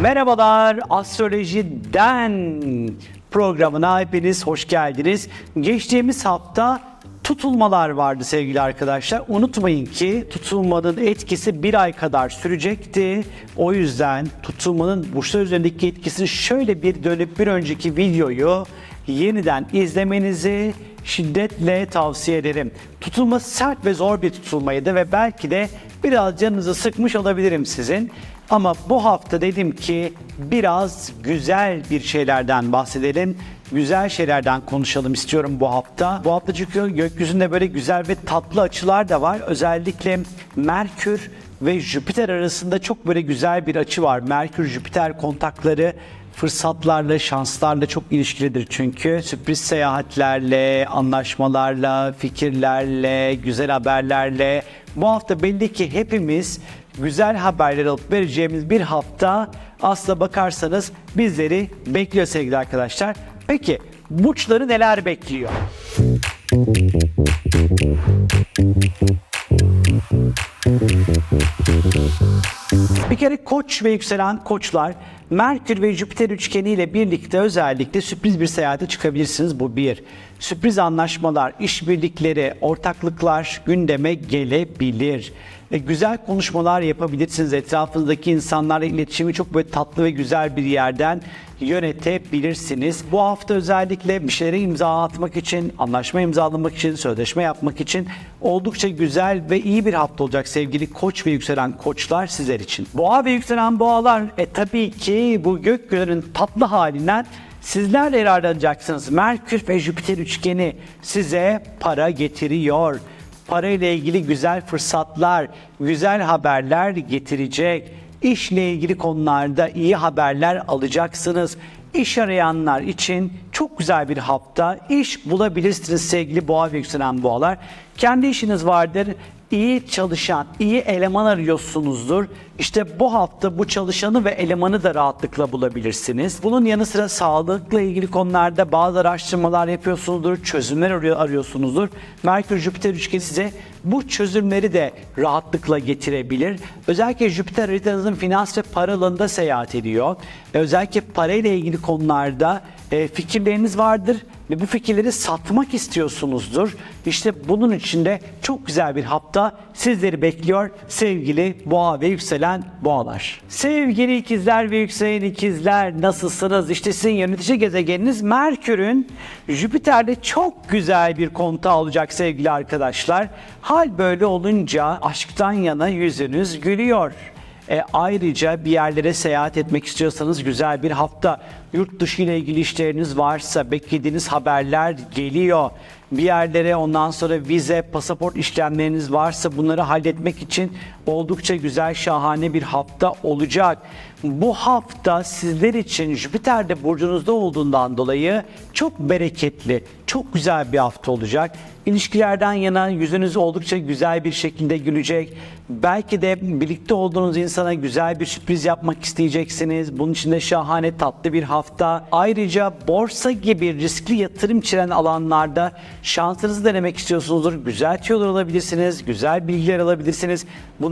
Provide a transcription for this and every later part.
Merhabalar, Astroloji'den programına hepiniz hoş geldiniz. Geçtiğimiz hafta tutulmalar vardı sevgili arkadaşlar. Unutmayın ki tutulmanın etkisi bir ay kadar sürecekti. O yüzden tutulmanın burçlar üzerindeki etkisini şöyle bir dönüp bir önceki videoyu yeniden izlemenizi şiddetle tavsiye ederim. Tutulma sert ve zor bir tutulmaydı ve belki de biraz canınızı sıkmış olabilirim sizin. Ama bu hafta dedim ki biraz güzel bir şeylerden bahsedelim. Güzel şeylerden konuşalım istiyorum bu hafta. Bu hafta çünkü gökyüzünde böyle güzel ve tatlı açılar da var. Özellikle Merkür ve Jüpiter arasında çok böyle güzel bir açı var. Merkür-Jüpiter kontakları fırsatlarla, şanslarla çok ilişkilidir çünkü. Sürpriz seyahatlerle, anlaşmalarla, fikirlerle, güzel haberlerle. Bu hafta belli ki hepimiz güzel haberler alıp vereceğimiz bir hafta aslına bakarsanız bizleri bekliyor sevgili arkadaşlar. Peki burçları neler bekliyor? Kere koç ve yükselen koçlar Merkür ve Jüpiter üçgeniyle birlikte özellikle sürpriz bir seyahate çıkabilirsiniz. Bu bir. Sürpriz anlaşmalar, işbirlikleri, ortaklıklar gündeme gelebilir. E, güzel konuşmalar yapabilirsiniz. Etrafınızdaki insanlarla iletişimi çok böyle tatlı ve güzel bir yerden yönetebilirsiniz. Bu hafta özellikle bir şeylere imza atmak için, anlaşma imzalamak için, sözleşme yapmak için oldukça güzel ve iyi bir hafta olacak sevgili koç ve yükselen koçlar sizler için. Boğa ve yükselen boğalar e tabii ki bu gökyüzünün tatlı halinden sizler yararlanacaksınız. Merkür ve Jüpiter üçgeni size para getiriyor. Para ile ilgili güzel fırsatlar, güzel haberler getirecek. İşle ilgili konularda iyi haberler alacaksınız. İş arayanlar için çok güzel bir hafta. İş bulabilirsiniz sevgili boğa ve yükselen boğalar. Kendi işiniz vardır. İyi çalışan, iyi eleman arıyorsunuzdur. İşte bu hafta bu çalışanı ve elemanı da rahatlıkla bulabilirsiniz. Bunun yanı sıra sağlıkla ilgili konularda bazı araştırmalar yapıyorsunuzdur, çözümler arıyor, arıyorsunuzdur. Merkür Jüpiter üçgeni size bu çözümleri de rahatlıkla getirebilir. Özellikle Jüpiter haritanızın finans ve para alanında seyahat ediyor. Özellikle parayla ilgili konularda e, fikirleriniz vardır ve bu fikirleri satmak istiyorsunuzdur. İşte bunun için de çok güzel bir hafta sizleri bekliyor sevgili boğa ve yükselen boğalar. Sevgili ikizler ve yükselen ikizler nasılsınız? İşte sizin yönetici gezegeniniz Merkür'ün Jüpiter'de çok güzel bir kontağı olacak sevgili arkadaşlar. Hal böyle olunca aşktan yana yüzünüz gülüyor. E, ayrıca bir yerlere seyahat etmek istiyorsanız güzel bir hafta. Yurt dışı ile ilgili işleriniz varsa beklediğiniz haberler geliyor. Bir yerlere ondan sonra vize, pasaport işlemleriniz varsa bunları halletmek için oldukça güzel, şahane bir hafta olacak. Bu hafta sizler için Jüpiter de burcunuzda olduğundan dolayı çok bereketli, çok güzel bir hafta olacak. İlişkilerden yana yüzünüz oldukça güzel bir şekilde gülecek. Belki de birlikte olduğunuz insana güzel bir sürpriz yapmak isteyeceksiniz. Bunun için de şahane tatlı bir hafta. Ayrıca borsa gibi riskli yatırım içeren alanlarda şansınızı denemek istiyorsunuzdur. Güzel tüyolar alabilirsiniz, güzel bilgiler alabilirsiniz.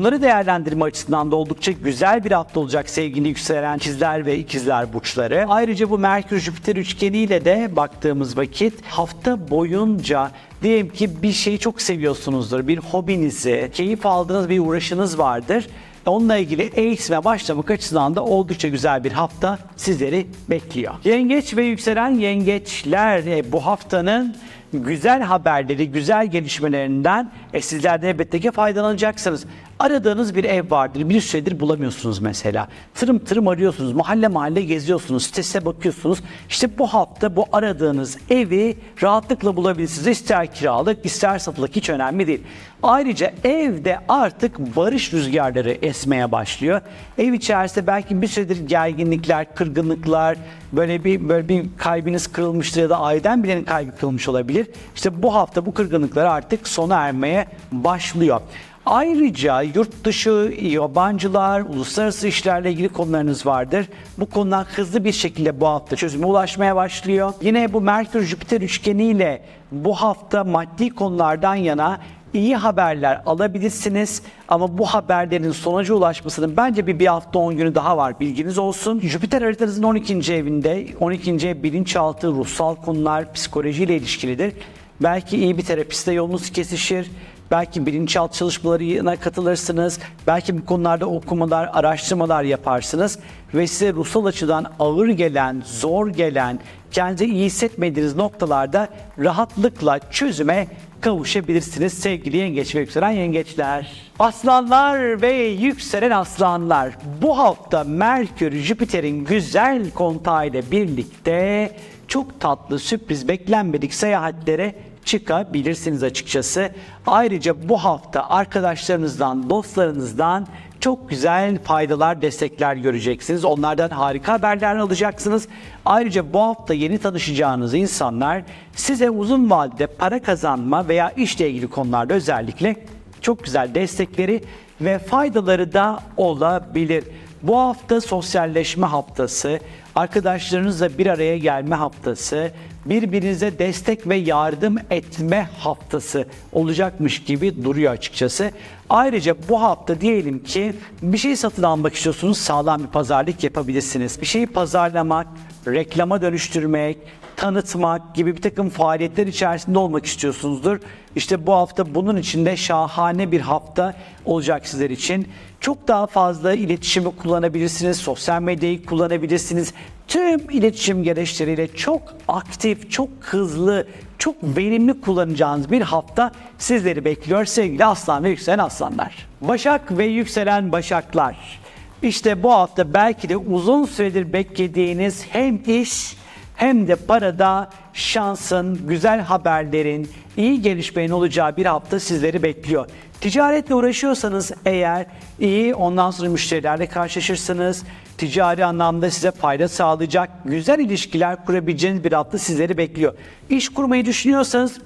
Bunları değerlendirme açısından da oldukça güzel bir hafta olacak sevgili yükselen ikizler ve ikizler burçları. Ayrıca bu Merkür Jüpiter üçgeniyle de baktığımız vakit hafta boyunca Diyelim ki bir şeyi çok seviyorsunuzdur, bir hobinizi, keyif aldığınız bir uğraşınız vardır. Onunla ilgili eğitime başlamak açısından da oldukça güzel bir hafta sizleri bekliyor. Yengeç ve yükselen yengeçler e, bu haftanın güzel haberleri, güzel gelişmelerinden e, sizler de elbette ki faydalanacaksınız. Aradığınız bir ev vardır. Bir süredir bulamıyorsunuz mesela. Tırım tırım arıyorsunuz. Mahalle mahalle geziyorsunuz. Sitese bakıyorsunuz. İşte bu hafta bu aradığınız evi rahatlıkla bulabilirsiniz. İster kiralık ister satılık hiç önemli değil. Ayrıca evde artık barış rüzgarları esmeye başlıyor. Ev içerisinde belki bir süredir gerginlikler, kırgınlıklar, böyle bir böyle bir kalbiniz kırılmıştır ya da aileden birinin kalbi kırılmış olabilir. İşte bu hafta bu kırgınlıklar artık sona ermeye başlıyor. Ayrıca yurt dışı, yabancılar, uluslararası işlerle ilgili konularınız vardır. Bu konular hızlı bir şekilde bu hafta çözüme ulaşmaya başlıyor. Yine bu Merkür-Jüpiter üçgeniyle bu hafta maddi konulardan yana iyi haberler alabilirsiniz ama bu haberlerin sonuca ulaşmasının bence bir, bir hafta 10 günü daha var bilginiz olsun. Jüpiter haritanızın 12. evinde 12. ev bilinçaltı, ruhsal konular, psikolojiyle ilişkilidir. Belki iyi bir terapiste yolunuz kesişir. Belki bilinçaltı çalışmalarına katılırsınız. Belki bu konularda okumalar, araştırmalar yaparsınız. Ve size ruhsal açıdan ağır gelen, zor gelen, kendinizi iyi hissetmediğiniz noktalarda rahatlıkla çözüme kavuşabilirsiniz sevgili yengeç ve yükselen yengeçler. Aslanlar ve yükselen aslanlar bu hafta Merkür Jüpiter'in güzel kontağı ile birlikte çok tatlı sürpriz beklenmedik seyahatlere çıkabilirsiniz açıkçası. Ayrıca bu hafta arkadaşlarınızdan, dostlarınızdan çok güzel faydalar, destekler göreceksiniz. Onlardan harika haberler alacaksınız. Ayrıca bu hafta yeni tanışacağınız insanlar size uzun vadede para kazanma veya işle ilgili konularda özellikle çok güzel destekleri ve faydaları da olabilir. Bu hafta sosyalleşme haftası, arkadaşlarınızla bir araya gelme haftası, birbirinize destek ve yardım etme haftası olacakmış gibi duruyor açıkçası. Ayrıca bu hafta diyelim ki bir şey satın almak istiyorsunuz, sağlam bir pazarlık yapabilirsiniz. Bir şeyi pazarlamak, reklama dönüştürmek, tanıtmak gibi bir takım faaliyetler içerisinde olmak istiyorsunuzdur. İşte bu hafta bunun için de şahane bir hafta olacak sizler için. Çok daha fazla iletişimi kullanabilirsiniz, sosyal medyayı kullanabilirsiniz. Tüm iletişim gereçleriyle çok aktif, çok hızlı, çok verimli kullanacağınız bir hafta sizleri bekliyor sevgili aslan ve yükselen aslanlar. Başak ve yükselen başaklar. İşte bu hafta belki de uzun süredir beklediğiniz hem iş hem de parada şansın, güzel haberlerin, iyi gelişmenin olacağı bir hafta sizleri bekliyor. Ticaretle uğraşıyorsanız eğer iyi ondan sonra müşterilerle karşılaşırsınız. Ticari anlamda size fayda sağlayacak güzel ilişkiler kurabileceğiniz bir hafta sizleri bekliyor. İş kurmayı düşünüyorsanız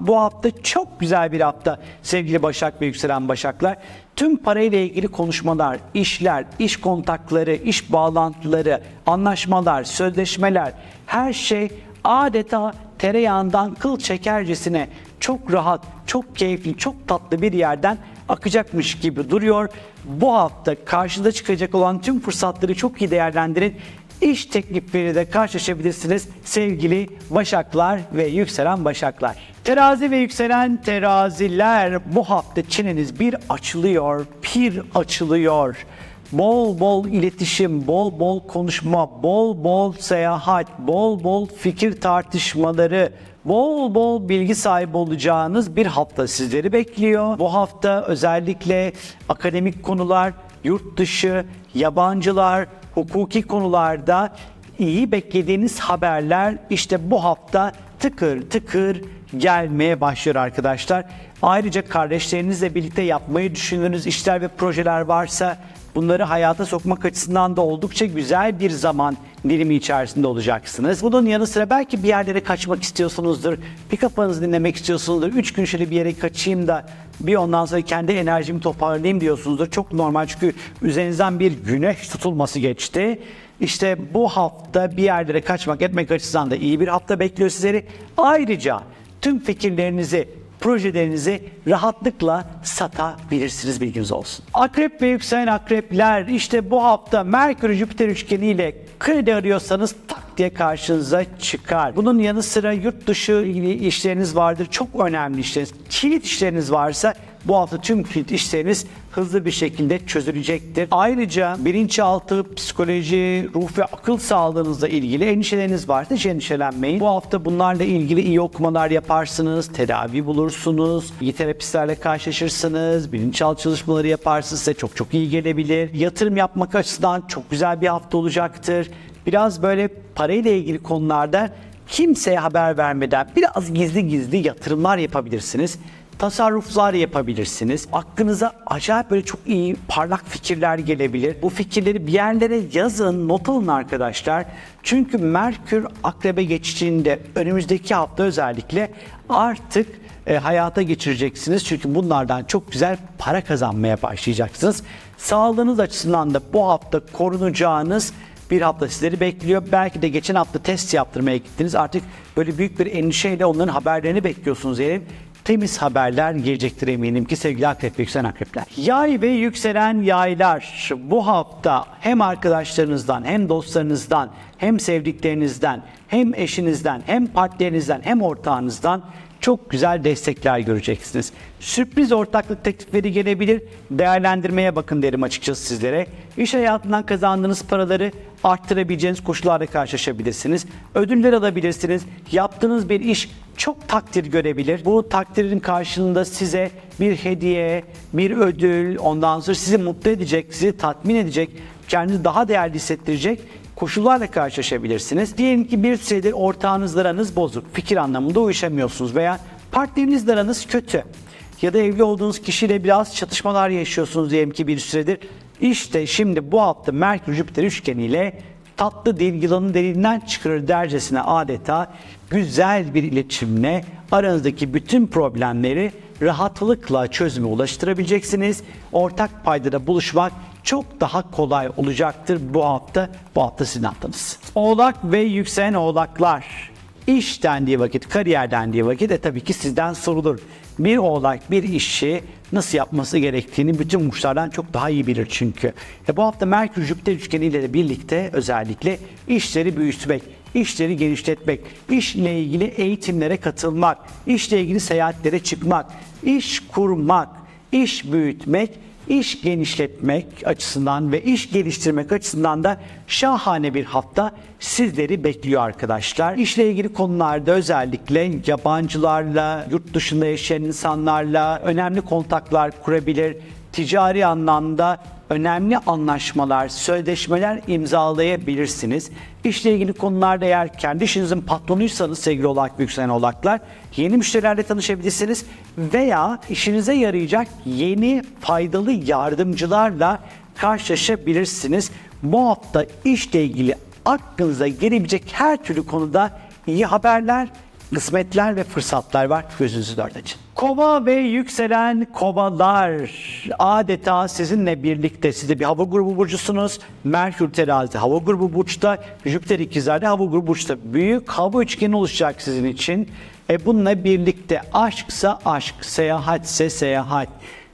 bu hafta çok güzel bir hafta sevgili Başak ve yükselen Başaklar. Tüm parayla ilgili konuşmalar, işler, iş kontakları, iş bağlantıları, anlaşmalar, sözleşmeler her şey adeta tereyağından kıl çekercesine çok rahat, çok keyifli, çok tatlı bir yerden akacakmış gibi duruyor. Bu hafta karşıda çıkacak olan tüm fırsatları çok iyi değerlendirin. İş teklifleriyle de karşılaşabilirsiniz sevgili Başaklar ve yükselen Başaklar. Terazi ve yükselen teraziler bu hafta çeneniz bir açılıyor, pir açılıyor. Bol bol iletişim, bol bol konuşma, bol bol seyahat, bol bol fikir tartışmaları, bol bol bilgi sahibi olacağınız bir hafta sizleri bekliyor. Bu hafta özellikle akademik konular, yurt dışı, yabancılar, hukuki konularda iyi beklediğiniz haberler işte bu hafta tıkır tıkır gelmeye başlıyor arkadaşlar. Ayrıca kardeşlerinizle birlikte yapmayı düşündüğünüz işler ve projeler varsa bunları hayata sokmak açısından da oldukça güzel bir zaman dilimi içerisinde olacaksınız. Bunun yanı sıra belki bir yerlere kaçmak istiyorsunuzdur. Bir kafanızı dinlemek istiyorsunuzdur. Üç gün şöyle bir yere kaçayım da bir ondan sonra kendi enerjimi toparlayayım diyorsunuzdur. Çok normal çünkü üzerinizden bir güneş tutulması geçti. İşte bu hafta bir yerlere kaçmak etmek açısından da iyi bir hafta bekliyor sizleri. Ayrıca tüm fikirlerinizi, projelerinizi rahatlıkla satabilirsiniz bilginiz olsun. Akrep ve yükselen akrepler işte bu hafta Merkür Jüpiter üçgeni ile kredi arıyorsanız tak diye karşınıza çıkar. Bunun yanı sıra yurt dışı ilgili işleriniz vardır. Çok önemli işleriniz. Kilit işleriniz varsa bu hafta tüm kilit işleriniz hızlı bir şekilde çözülecektir. Ayrıca bilinçaltı, psikoloji, ruh ve akıl sağlığınızla ilgili endişeleriniz varsa hiç endişelenmeyin. Bu hafta bunlarla ilgili iyi okumalar yaparsınız, tedavi bulursunuz, iyi terapistlerle karşılaşırsınız, bilinçaltı çalışmaları yaparsınız size çok çok iyi gelebilir. Yatırım yapmak açısından çok güzel bir hafta olacaktır. Biraz böyle parayla ilgili konularda kimseye haber vermeden biraz gizli gizli yatırımlar yapabilirsiniz tasarruflar yapabilirsiniz. Aklınıza acayip böyle çok iyi parlak fikirler gelebilir. Bu fikirleri bir yerlere yazın, not alın arkadaşlar. Çünkü Merkür akrebe geçtiğinde önümüzdeki hafta özellikle artık e, hayata geçireceksiniz. Çünkü bunlardan çok güzel para kazanmaya başlayacaksınız. Sağlığınız açısından da bu hafta korunacağınız bir hafta sizleri bekliyor. Belki de geçen hafta test yaptırmaya gittiniz. Artık böyle büyük bir endişeyle onların haberlerini bekliyorsunuz diyelim. Temiz haberler gelecektir eminim ki sevgili akrep ve yükselen akrepler. Yay ve yükselen yaylar bu hafta hem arkadaşlarınızdan hem dostlarınızdan hem sevdiklerinizden hem eşinizden hem partnerinizden hem ortağınızdan çok güzel destekler göreceksiniz. Sürpriz ortaklık teklifleri gelebilir. Değerlendirmeye bakın derim açıkçası sizlere. İş hayatından kazandığınız paraları arttırabileceğiniz koşullarla karşılaşabilirsiniz. Ödüller alabilirsiniz. Yaptığınız bir iş çok takdir görebilir. Bu takdirin karşılığında size bir hediye, bir ödül, ondan sonra sizi mutlu edecek, sizi tatmin edecek, kendinizi daha değerli hissettirecek koşullarla karşılaşabilirsiniz. Diyelim ki bir süredir ortağınızla aranız bozuk, fikir anlamında uyuşamıyorsunuz veya partnerinizle aranız kötü ya da evli olduğunuz kişiyle biraz çatışmalar yaşıyorsunuz diyelim ki bir süredir. İşte şimdi bu hafta Merkür Jüpiter üçgeniyle tatlı dil yılanın deliğinden çıkarır dercesine adeta güzel bir iletişimle aranızdaki bütün problemleri rahatlıkla çözüme ulaştırabileceksiniz. Ortak paydada buluşmak çok daha kolay olacaktır bu hafta. Bu hafta sizin haftanız. Oğlak ve yükselen oğlaklar. İş dendiği vakit, kariyer dendiği vakit de tabii ki sizden sorulur. Bir oğlak bir işi nasıl yapması gerektiğini bütün burçlardan çok daha iyi bilir çünkü. E bu hafta Merkür Jüpiter üçgeniyle de birlikte özellikle işleri büyütmek, işleri genişletmek, işle ilgili eğitimlere katılmak, işle ilgili seyahatlere çıkmak, iş kurmak, iş büyütmek iş genişletmek açısından ve iş geliştirmek açısından da şahane bir hafta sizleri bekliyor arkadaşlar. İşle ilgili konularda özellikle yabancılarla, yurt dışında yaşayan insanlarla önemli kontaklar kurabilir. Ticari anlamda önemli anlaşmalar, sözleşmeler imzalayabilirsiniz. İşle ilgili konularda eğer kendi işinizin patronuysanız sevgili ve yükselen oğlaklar yeni müşterilerle tanışabilirsiniz veya işinize yarayacak yeni faydalı yardımcılarla karşılaşabilirsiniz. Bu hafta işle ilgili aklınıza gelebilecek her türlü konuda iyi haberler, kısmetler ve fırsatlar var. Gözünüzü dört açın. Kova ve yükselen kovalar adeta sizinle birlikte siz de bir hava grubu burcusunuz. Merkür terazi hava grubu burçta, Jüpiter ikizlerde hava grubu burçta. Büyük hava üçgeni oluşacak sizin için. E bununla birlikte aşksa aşk, seyahatse seyahat,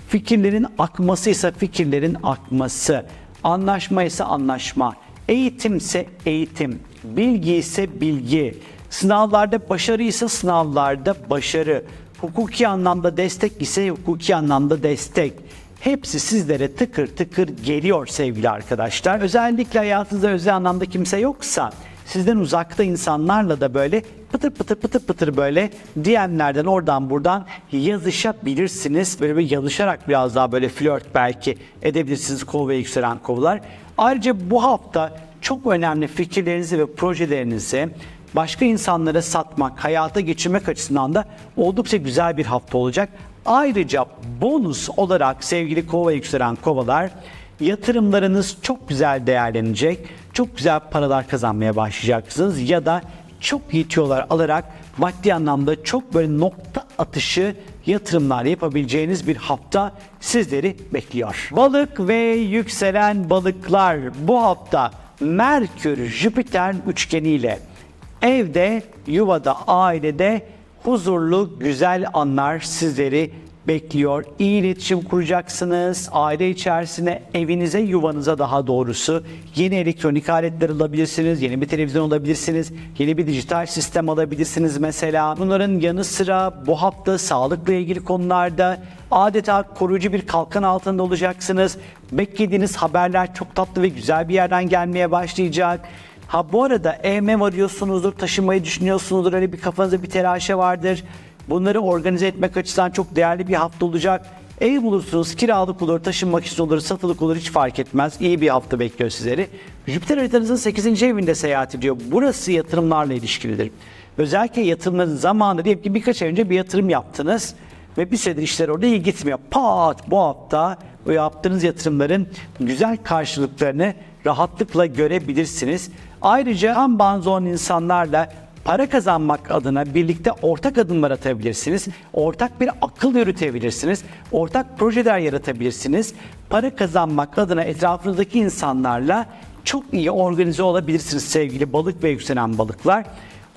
fikirlerin akması ise fikirlerin akması, anlaşma ise anlaşma, eğitimse eğitim, bilgi ise bilgi, Sınavlarda başarı ise sınavlarda başarı. Hukuki anlamda destek ise hukuki anlamda destek. Hepsi sizlere tıkır tıkır geliyor sevgili arkadaşlar. Özellikle hayatınızda özel anlamda kimse yoksa sizden uzakta insanlarla da böyle pıtır pıtır pıtır pıtır böyle DM'lerden oradan buradan yazışabilirsiniz. Böyle bir yazışarak biraz daha böyle flört belki edebilirsiniz kol ve yükselen kovalar. Ayrıca bu hafta çok önemli fikirlerinizi ve projelerinizi başka insanlara satmak, hayata geçirmek açısından da oldukça güzel bir hafta olacak. Ayrıca bonus olarak sevgili kova yükselen kovalar yatırımlarınız çok güzel değerlenecek. Çok güzel paralar kazanmaya başlayacaksınız ya da çok iyi alarak maddi anlamda çok böyle nokta atışı yatırımlar yapabileceğiniz bir hafta sizleri bekliyor. Balık ve yükselen balıklar bu hafta Merkür Jüpiter üçgeniyle Evde, yuvada, ailede huzurlu, güzel anlar sizleri bekliyor. İyi iletişim kuracaksınız. Aile içerisine, evinize, yuvanıza daha doğrusu yeni elektronik aletler alabilirsiniz. Yeni bir televizyon alabilirsiniz. Yeni bir dijital sistem alabilirsiniz mesela. Bunların yanı sıra bu hafta sağlıkla ilgili konularda adeta koruyucu bir kalkan altında olacaksınız. Beklediğiniz haberler çok tatlı ve güzel bir yerden gelmeye başlayacak. Ha bu arada EM arıyorsunuzdur, taşınmayı düşünüyorsunuzdur, öyle bir kafanızda bir telaşe vardır. Bunları organize etmek açısından çok değerli bir hafta olacak. Ev bulursunuz, kiralık olur, taşınmak için olur, satılık olur hiç fark etmez. İyi bir hafta bekliyor sizleri. Jüpiter haritanızın 8. evinde seyahat ediyor. Burası yatırımlarla ilişkilidir. Özellikle yatırımların zamanında diyelim ki birkaç ay önce bir yatırım yaptınız ve bir süredir işler orada iyi gitmiyor. Pat bu hafta o yaptığınız yatırımların güzel karşılıklarını rahatlıkla görebilirsiniz. Ayrıca tam bazı olan insanlarla para kazanmak adına birlikte ortak adımlar atabilirsiniz. Ortak bir akıl yürütebilirsiniz. Ortak projeler yaratabilirsiniz. Para kazanmak adına etrafınızdaki insanlarla çok iyi organize olabilirsiniz sevgili balık ve yükselen balıklar.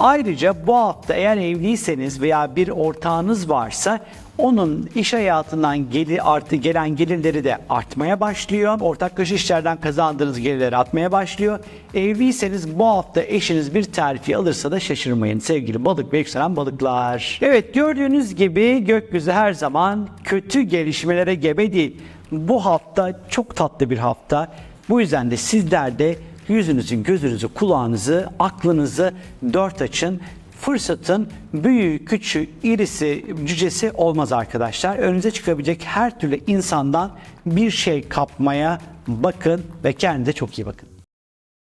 Ayrıca bu hafta eğer evliyseniz veya bir ortağınız varsa onun iş hayatından geli artı gelen gelirleri de artmaya başlıyor. Ortaklaşa işlerden kazandığınız gelirleri artmaya başlıyor. Evliyseniz bu hafta eşiniz bir terfi alırsa da şaşırmayın sevgili balık ve yükselen balıklar. Evet gördüğünüz gibi gökyüzü her zaman kötü gelişmelere gebe değil. Bu hafta çok tatlı bir hafta. Bu yüzden de sizler de yüzünüzü, gözünüzü, kulağınızı, aklınızı dört açın. Fırsatın büyüğü, küçüğü, irisi, cücesi olmaz arkadaşlar. Önünüze çıkabilecek her türlü insandan bir şey kapmaya bakın ve kendinize çok iyi bakın.